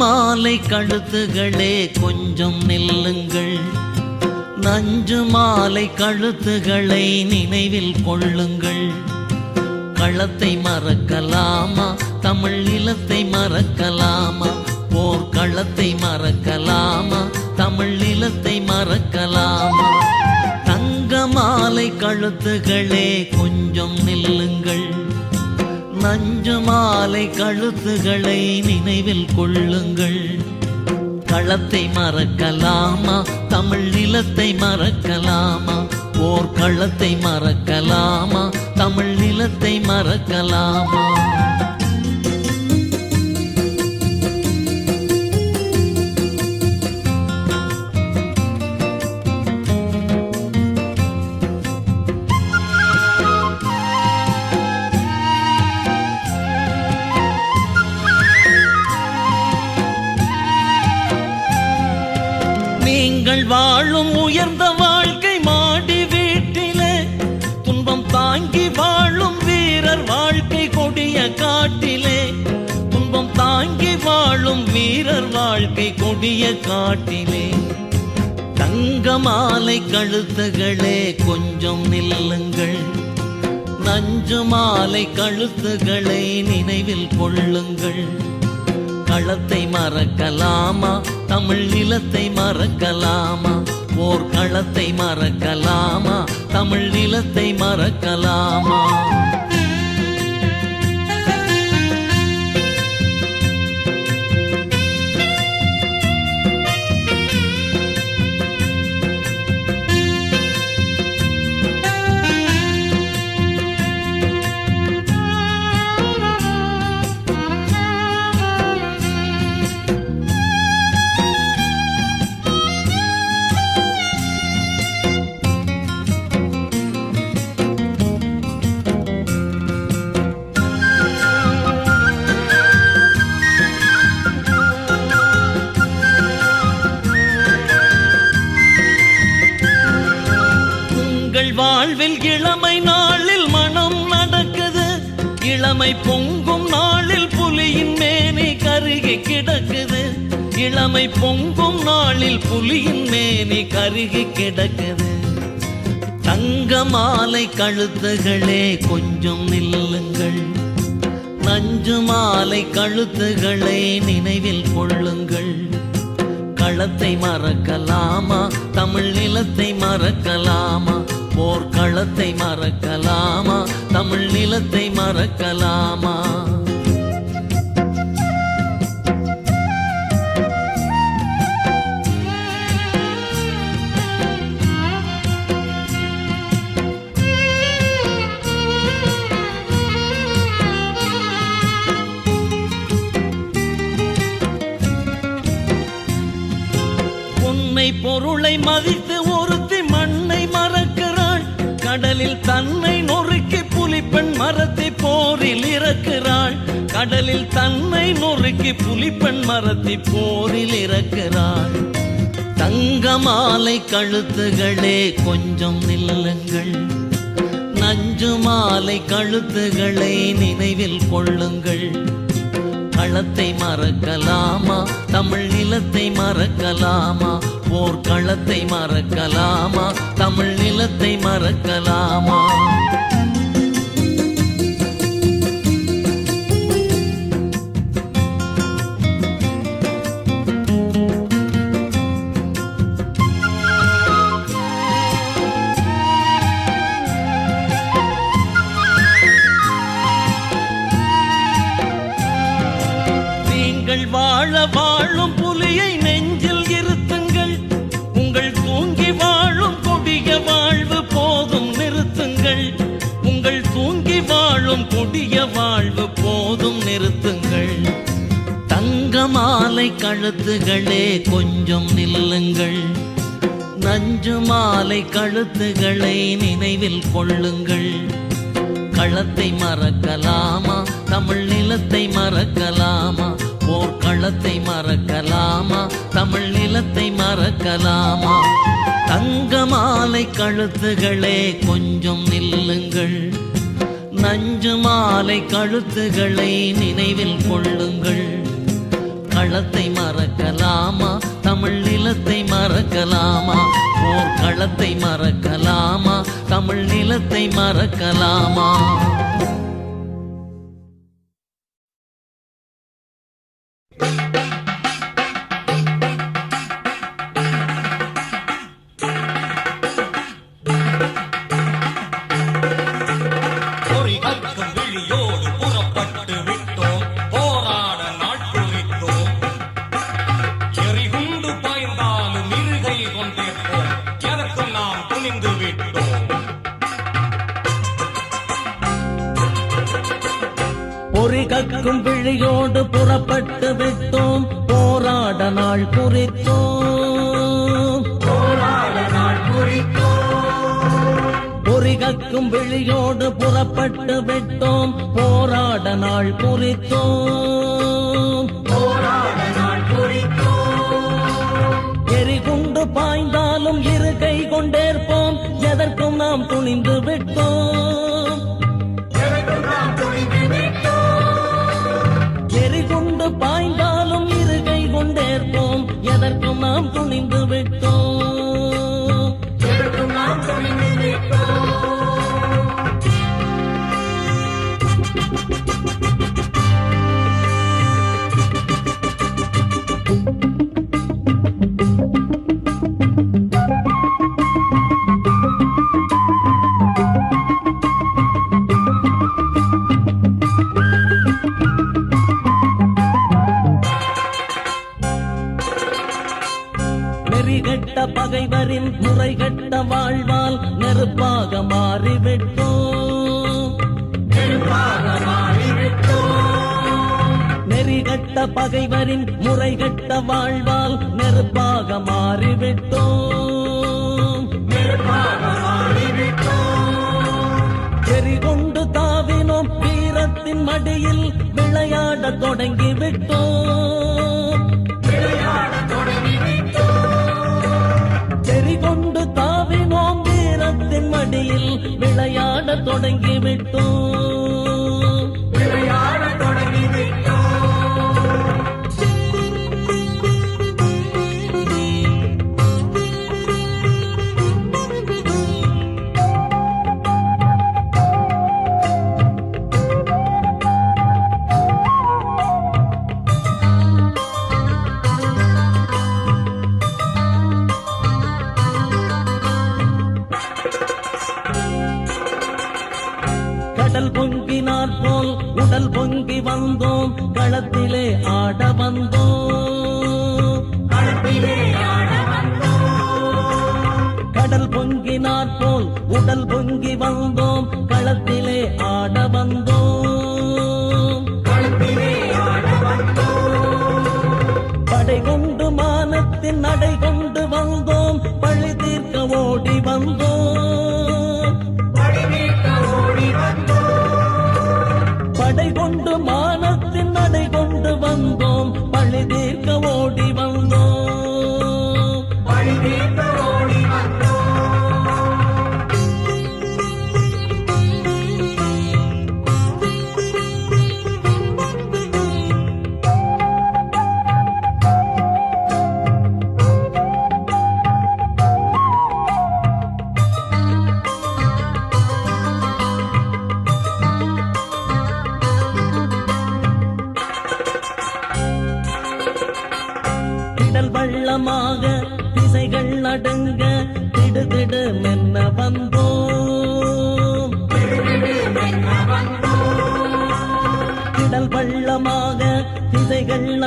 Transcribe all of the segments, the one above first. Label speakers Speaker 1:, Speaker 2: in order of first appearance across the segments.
Speaker 1: மாலை கழுத்துகளே கொஞ்சம் நில்லுங்கள். நஞ்சு மாலை கழுத்துகளை நினைவில் கொள்ளுங்கள். களத்தை மறக்கலாமா? தமிழ் நிலத்தை மறக்கலாமா? போர்க்களத்தை மறக்கலாமா? தமிழ் நிலத்தை மறக்கலாமா? தங்க மாலை கழுத்துகளே கொஞ்சம் நில்லுங்கள். நஞ்சு மாலை கழுத்துகளை நினைவில் கொள்ளுங்கள். களத்தை மறக்கலாமா? தமிழ் நிலத்தை மறக்கலாமா? ஓர் களத்தை மறக்கலாமா? தமிழ் நிலத்தை மறக்கலாமா? வாழும் உயர்ந்த வாழ்க்கை மாடி வீட்டிலே. துன்பம் தாங்கி வாழும் வீரர் வாழ்க்கை கொடிய காட்டிலே. துன்பம் தாங்கி வாழும் வீரர் வாழ்க்கை கொடிய காட்டிலே. தங்க மாலை கழுத்துகளே கொஞ்சம் நில்லுங்கள். நஞ்சு மாலை கழுத்துகளை நினைவில் கொள்ளுங்கள். களத்தை மறக்கலாமா? தமிழ் நிலத்தை மறக்கலாமா? போர் களத்தை மறக்கலாமா? தமிழ் நிலத்தை மறக்கலாமா? வாழ்வில் இளமை நாளில் மனம் நடக்குது. இளமை பொங்கும் நாளில் புலியின் மேனி கருகி கிடக்குது. இளமை பொங்கும் நாளில் புலியின் மேனி கருகி கிடக்குது. தங்க மாலை கழுத்துகளே கொஞ்சம் நில்லுங்கள். நஞ்சு மாலை கழுத்துகளை நினைவில் கொள்ளுங்கள். களத்தை மறக்கலாமா? தமிழ் நிலத்தை மறக்கலாமா? போர்க்களத்தை மறக்கலாமா? தமிழ் நிலத்தை மறக்கலாமா? பொருளை மதித்து கடலில் தன்னை நொறுக்கி புலிப்பெண் மரத்தை போரில் இறக்கிறாள். கடலில் தன்னை நொறுக்கி புலிப்பெண் மரத்தை போரில் இறக்கிறாள். தங்க மாலை கழுத்துகளே கொஞ்சம் நில்லுங்கள். நஞ்சு மாலை கழுத்துகளை நினைவில் கொள்ளுங்கள். களத்தை மறக்கலாமா? தமிழ் நிலத்தை மறக்கலாமா? போர்க்களத்தை மறக்கலாமா? தமிழ் நிலத்தை மறக்கலாமா? கழுத்துகளே கொஞ்சம் நில்லுங்கள். நஞ்சு மாலை கழுத்துகளை நினைவில் கொள்ளுங்கள். களத்தை மறக்கலாமா? தமிழ் நிலத்தை மறக்கலாமா? போர்க்களத்தை மறக்கலாமா? தமிழ் நிலத்தை மறக்கலாமா? தங்க மாலை கழுத்துகளே கொஞ்சம் நில்லுங்கள். நஞ்சு மாலை கழுத்துகளை நினைவில் கொள்ளுங்கள். களத்தை மறக்கலாமா? தமிழ் நிலத்தை மறக்கலாமா? போர்க்களத்தை மறக்கலாமா? தமிழ் நிலத்தை மறக்கலாமா?
Speaker 2: நாள் குறித்தோம்
Speaker 1: போராட நாள் பொறி கக்கும் விழியோடு புறப்பட்டு விட்டோம். போராட நாள் குறித்தோம் எரிகுண்டு பாய்ந்தாலும் இரு கை கொண்டேற்போம். எதற்கும் நாம் துணிந்து விட்டோம். துணிந்து நெறிகட்ட பகைவரின் முறைகட்ட வாழ்வால் நெருப்பாக மாறிவிட்டோம். எரிகொண்டு தாவினோம் வீரத்தின் மடியில் விளையாடத் தொடங்கி விட்டோம் செறிகொண்டு தாவினோம் வீரத்தின் மடியில் விளையாடத் தொடங்கி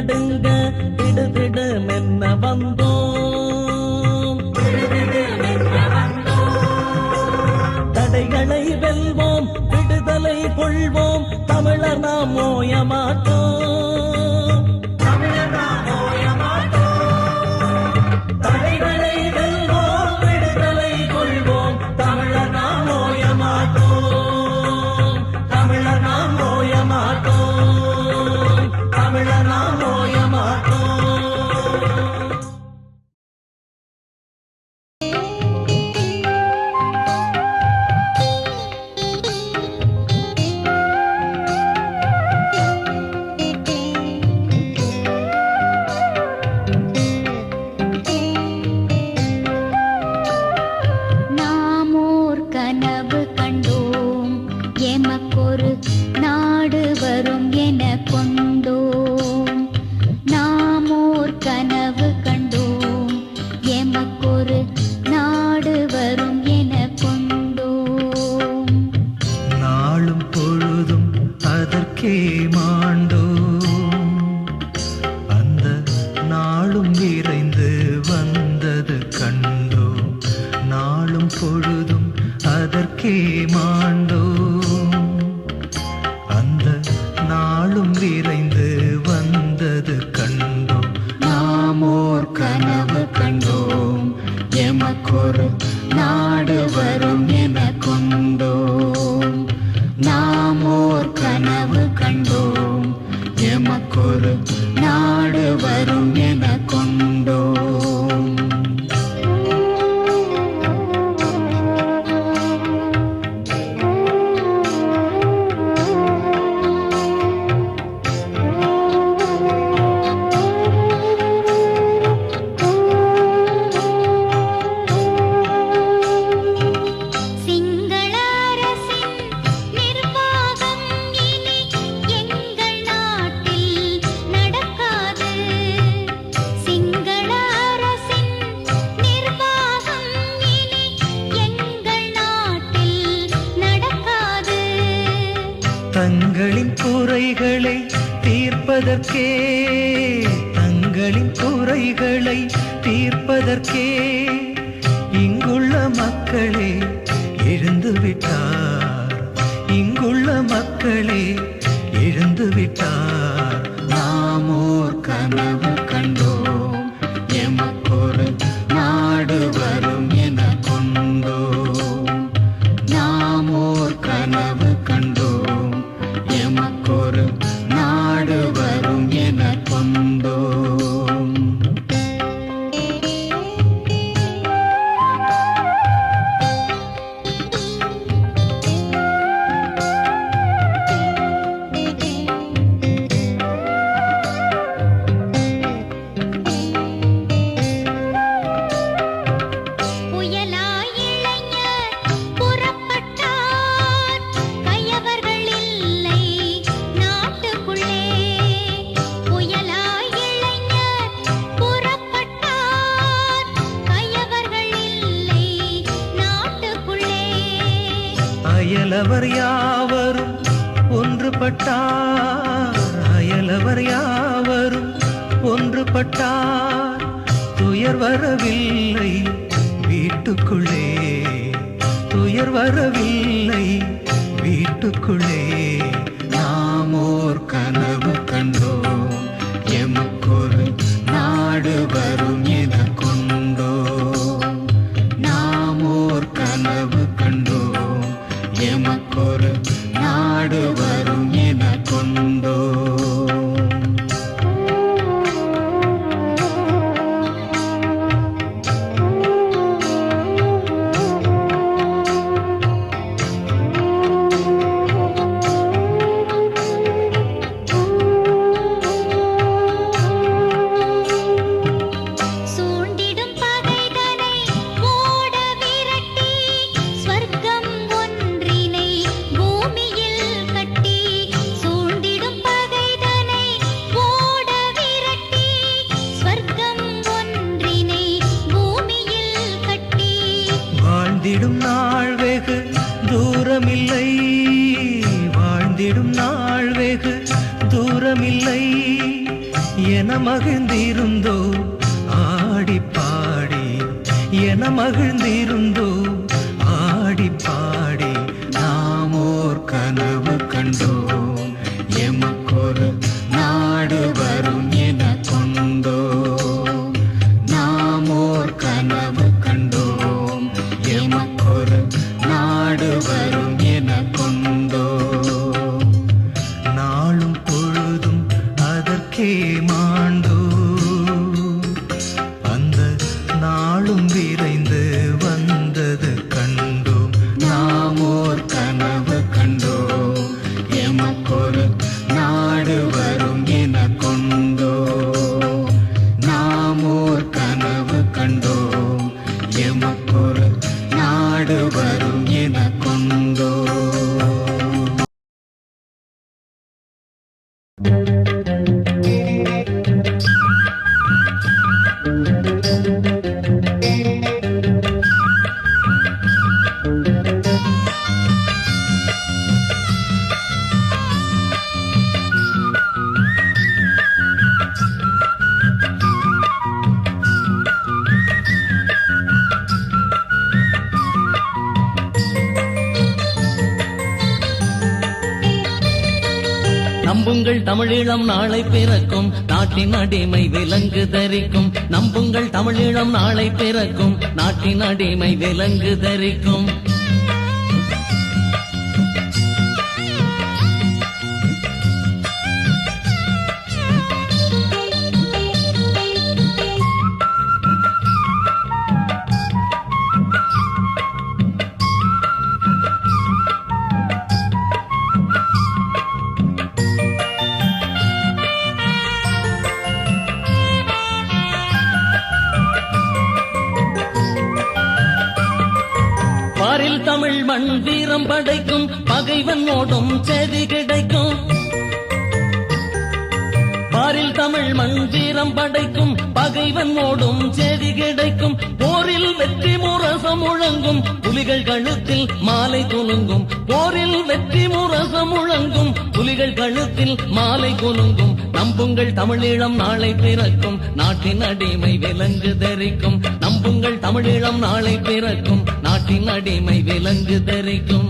Speaker 1: தடுங்க நடுங்க மென்ன வந்தோம் தடைகளை வெல்வோம் விடுதலை கொள்வோம் தமிழர் நாம்
Speaker 3: ஓயமாட்டோம் பொழுதும் அதற்கே மாண்டோ. இங்குள்ள மக்களே எழுந்து விட்டார். இங்குள்ள மக்களே எழுந்து விட்டார். துயர் வரவில்லை வீட்டுக்குள்ளே. துயர் வரவில்லை வீட்டுக்குள்ளே. நாம் ஓர் கனவு. என மகிழ்ந்திருந்தோ ஆடி பாடி. என மகிழ்ந்திருந்தோ ஆடி பாடி. நாமோர் கனவு
Speaker 1: நம்புங்கள் தமிழீழம் நாளை பிறக்கும். நாட்டின் அடிமை விலங்கு தரிக்கும். நம்புங்கள் தமிழீழம் நாளை பிறக்கும். நாட்டின் அடிமை விலங்கு தரிக்கும். படைக்கும் பகைவன் ஓடும் செய்தி கிடைக்கும். பாரில் தமிழ் மண் வீரம் படைக்கும் பகைவன் ஓடும் செய்தி கிடைக்கும். போரில் வெற்றி முரசம் முழங்கும் புலிகள் கழுத்தில் மாலை குலுங்கும் போரில் வெற்றி முரசம் முழங்கும் புலிகள் கழுத்தில் மாலை குலுங்கும் நம்புங்கள் தமிழீழம் நாளை பிறக்கும். நாட்டின் அடிமை விலங்கு தெரிக்கும். நம்புங்கள் தமிழீழம் நாளை பிறக்கும். நாட்டின் அடிமை விலங்கு தெரிக்கும்.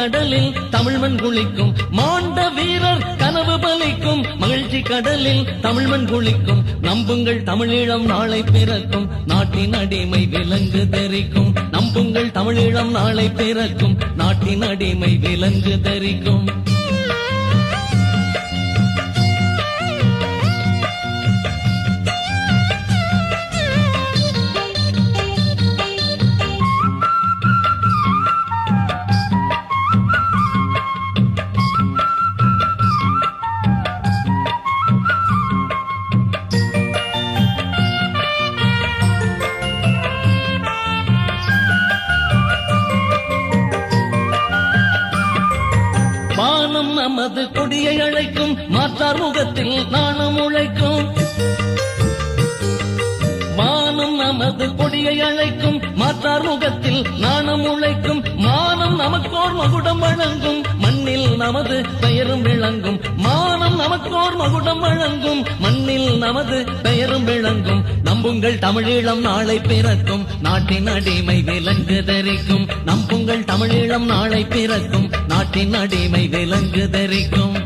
Speaker 1: கடலில் தமிழ்மண் குளிக்கும். மாண்ட வீரர் கனவு பலிக்கும். மகிழ்ச்சி கடலில் தமிழ்மண் குளிக்கும். நம்புங்கள் தமிழீழம் நாளை பிறக்கும். நாட்டின் அடிமை விலங்கு தரிக்கும். நம்புங்கள் தமிழீழம் நாளை பிறக்கும். நாட்டின் அடிமை விலங்கு தரிக்கும். மனது கொடியை அழைக்கும் மாற்றார் முகத்தில் நாணம் உழைக்கும். மானம் நமது கொடியை அழைக்கும் மாற்றார் முகத்தில் நாணம் உழைக்கும். மானம் நமக்கோர் மகுடம் வழங்கும். நமது பெயரும் விளங்கும். மானம் நமக்கோர் மகுடம் வழங்கும். மண்ணில் நமது பெயரும் விளங்கும். நம்புங்கள் தமிழீழம் நாளை பிறக்கும். நாட்டின் அடிமை விலங்கு தரிக்கும். நம்புங்கள் தமிழீழம் நாளை பிறக்கும். நாட்டின் அடிமை விலங்கு தரிக்கும்.